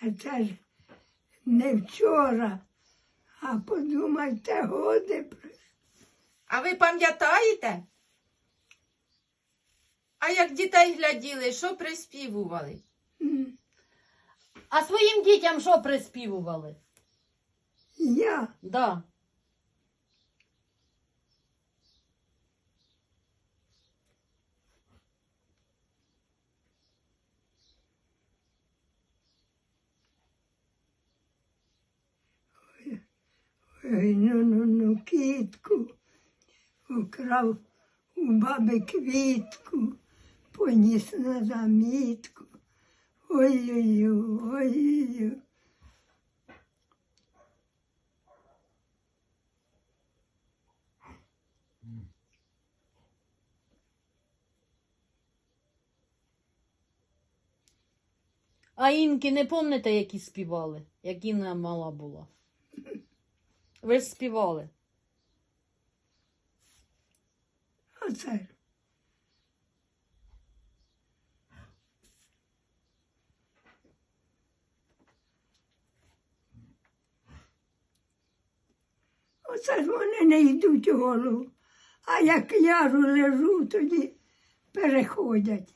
Та це ж не вчора, а подумайте, годи. А ви пам'ятаєте? А як дітей гляділи, що приспівували? Mm. А своїм дітям що приспівували? Я Да. Ой, ну, ну, кітку, украв у баби квітку, поніс на замітку. Ой-ой-ой, ой-ой-ой. А інки не пам'ятаєте, які співали, як Інна мала була? Ви ж співали. Оце. Оце ж вони не йдуть у голову. А як я ж лежу, тоді переходять.